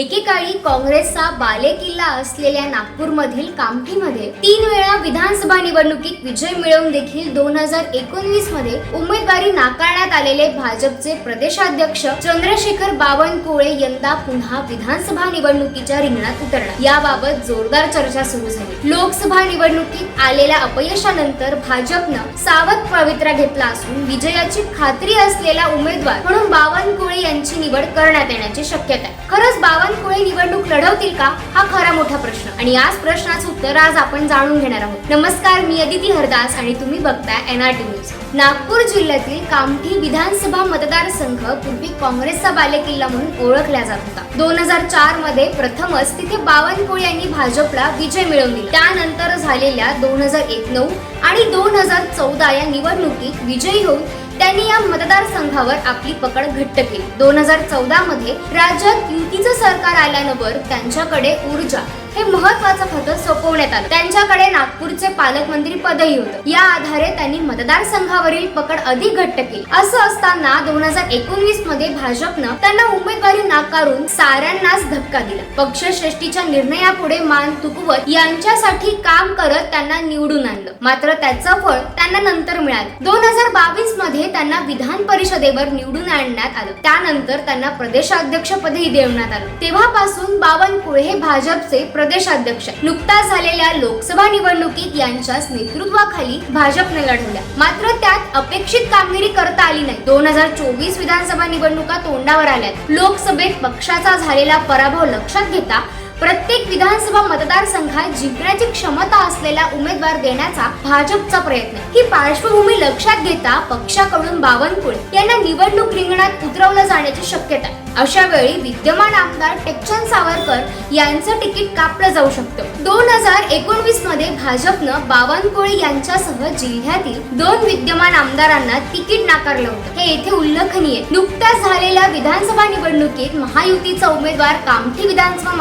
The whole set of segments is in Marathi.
एकेकाळी काँग्रेसचा बालेकिल्ला असलेल्या नागपूरमधील कामठीमध्ये तीन वेळा विधानसभा निवडणुकीत विजय मिळवून देखील दोन हजार एकोणवीसमध्ये उमेदवारी नाकारण्यात आलेले भाजपचे प्रदेशाध्यक्ष चंद्रशेखर बावनकुळे यंदा पुन्हा विधानसभा निवडणुकीच्या रिंगणात उतरणार. याबाबत जोरदार चर्चा सुरू झाली. लोकसभा निवडणुकीत आलेल्या अपयशानंतर भाजपनं सावध पवित्रा घेतला असून विजयाची खात्री असलेला उमेदवार म्हणून बावनकुळे यांची निवड करण्यात येण्याची शक्यता आहे. खरंच बावन बावनकुळे निवडणूक लढवतील का? हा खरा मोठा प्रश्न. आणि याच प्रश्नाचं उत्तर आज आपण जाणून घेणार आहोत. नमस्कार मी अदिती हरदास आणि तुम्ही बघताय एनआरटी न्यूज. नागपूर जिल्ह्यातील कामठी विधानसभा मतदारसंघ पूर्वी काँग्रेसचा बालेकिल्ला म्हणून ओळखला जात होता. दोन हजार चारमध्ये प्रथमच तिथे बावनकुळे यांनी भाजपला विजय मिळवून दिला त्यानंतर झालेल्या दोन हजार एक नऊ आणि दोन हजार चौदा या निवडणुकीत विजयी होऊन त्यांनी या मतदारसंघावर आपली पकड घट्ट केली. दोन हजार चौदा मध्ये राज्यात युतीचं सरकार आल्यानंतर त्यांच्याकडे ऊर्जा हे महत्वाचं खातं सोपवण्यात आलं. त्यांच्याकडे नागपूरचे पालकमंत्री पदही होतं. या आधारे त्यांनी मतदारसंघावरील पकड अधिक घट्ट केली. असं असताना दोन हजार एकोणवीसमध्ये भाजपनं त्यांना उमेदवारी नाकारून साऱ्यांनाच धक्का दिला. पक्षश्रेष्ठीच्या निर्णयापुढे मान तुकवत यांच्यासाठी काम करत त्यांना निवडून आणलं. मात्र त्याचं फळ त्यांना नंतर मिळालं. दोन हजार बावीसमध्ये त्यांना विधान परिषदेवर निवडून आणण्यात आलं. त्यानंतर त्यांना प्रदेशाध्यक्ष पदही देण्यात आलं. तेव्हापासून बावनकुळे हे भाजपचे प्रदेशाध्यक्ष. नुकताच झालेल्या लोकसभा निवडणुकीत यांच्याच नेतृत्वाखाली भाजपने लढवल्या मात्र त्यात अपेक्षित कामगिरी करता आली नाही. दोन हजार चोवीस विधानसभा निवडणुका तोंडावर आल्यात. लोकसभेत पक्षाचा झालेला पराभव लक्षात घेता प्रत्येक विधानसभा मतदारसंघात जिंकण्याची क्षमता असलेला उमेदवार देण्याचा भाजपचा प्रयत्न. ही पार्श्वभूमी लक्षात घेता पक्षाकडून बावनकुळे यांना निवडणूक रिंगणात उतरवलं जाण्याची शक्यता अशा वेळी विद्यमान आमदार टेकचंद सावरकर यांचं तिकीट कापलं जाऊ शकतं. दोन हजार एकोणवीसमध्ये भाजपनं बावनकुळे यांच्यासह जिल्ह्यातील दोन विद्यमान आमदारांना तिकीट नाकारलं होतं. हे येथे उल्लेखनीय नुकत्याच झालेल्या विधानसभा निवडणुकीत महायुतीचा उमेदवार कामठी विधानसभा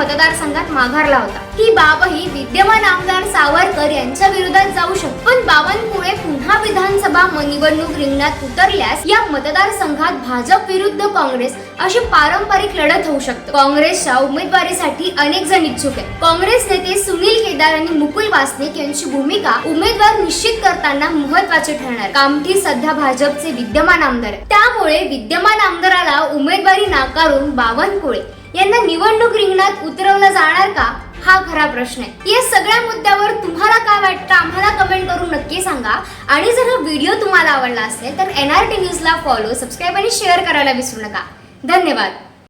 मतदारसंघात माघारला होता. ही बाबही विद्यमान आमदार सावरकर यांच्या विरोधात जाऊ शकते. पण बावनकुळे पुन्हा विधानसभा निवडणूक रिंगणात उतरल्यास या मतदारसंघात भाजप विरुद्ध काँग्रेस अशी पारंपरिक लढत होऊ शकते. काँग्रेसच्या उमेदवारीसाठी अनेक जण इच्छुक आहेत. काँग्रेस नेते सुनील केदार आणि मुकुल वासनिक यांची भूमिका उमेदवार निश्चित करताना महत्वाची ठरणार. कामठी सध्या भाजपचे विद्यमान आमदार त्यामुळे विद्यमान आमदाराला उमेदवारी नाकारून बावनकुळे यांना निवडणूक रिंगणात उतरवलं जाणार का? हा खरा प्रश्न आहे. या सगळ्या मुद्द्यावर तुम्हाला काय वाटतं? आम्हाला कमेंट करून नक्की सांगा. आणि जर हा व्हिडिओ तुम्हाला आवडला असेल तर एन आर टी न्यूजला फॉलो सबस्क्राईब आणि शेअर करायला विसरू नका. धन्यवाद.